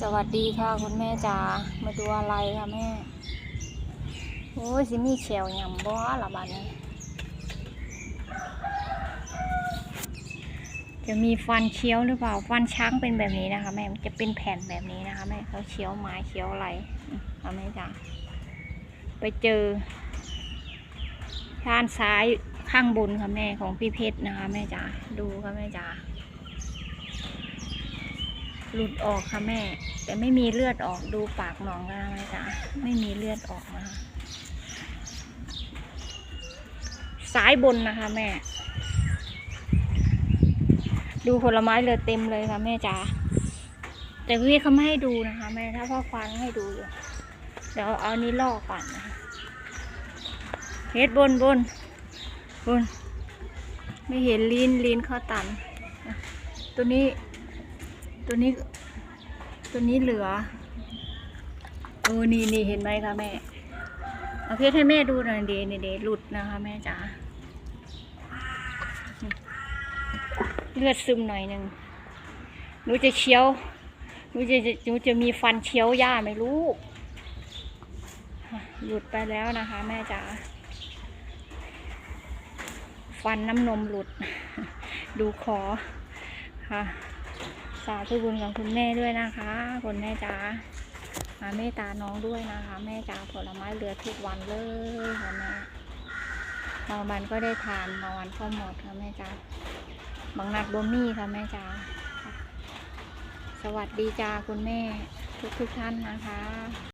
สวัสดีค่ะคุณแม่จ๋ามาดูอะไรคะแม่ โอ้ยสิมีเขียวหยำบ่ละบัดนี้ จะมีฟันเคี้ยวหรือเปล่า ฟันช้างเป็นแบบนี้นะคะแม่จะเป็นแผ่นแบบนี้นะคะแม่เขาเคี้ยวไม้เคี้ยวอะไรค่ะแม่จ๋าไปเจอด้านซ้ายข้างบนค่ะแม่ของพี่เพชรนะคะ แม่จ๋าดูค่ะแม่จ๋า หลุดออกค่ะแม่ แต่ไม่มีเลือดออกดูปากหนองแล้วนะจ๊ะไม่มีเลือดออกนะคะซ้ายบนนะคะแม่ ดูผลไม้เหลือเต็มเลยค่ะแม่จ๋าแต่พี่เขาไม่ให้ดูนะคะแม่ถ้าพ่อควานให้ดูอยู่เดี๋ยวเอานี้ลอกก่อนนะคะเฮ็ดบนบนบน ไม่เห็นลิ้นลิ้นเขาตัน ตัวนี้ ตัวนี้ ตัวนี้เหลือโอ้นี่นี่เห็นไหมคะแม่ เอาเพชรให้แม่ดูหน่อยเดนเดหลุดนะคะแม่จ๋าเลือดซึมหน่อยหนึ่งหนูจะเคี้ยวหนูจะหนูจะมีฟันเคี้ยวหญ้าไหมลูกหลุดไปแล้วนะคะ แม่จ๋าฟันน้ำนมหลุด ดูคอค่ะ สาธุบุญของคุณแม่ด้วยนะคะคุณแม่จ๋ามาเมตตาน้องด้วยนะคะ แม่จ๋าผลไม้เหลือทุกวันเลยค่ะแม่บางวันก็ได้ทานบางวันก็หมดค่ะแม่จ๋าบางนัดบ่มี่ค่ะแม่จ๋าสวัสดีจ้าคุณแม่ทุกทุกท่านนะคะ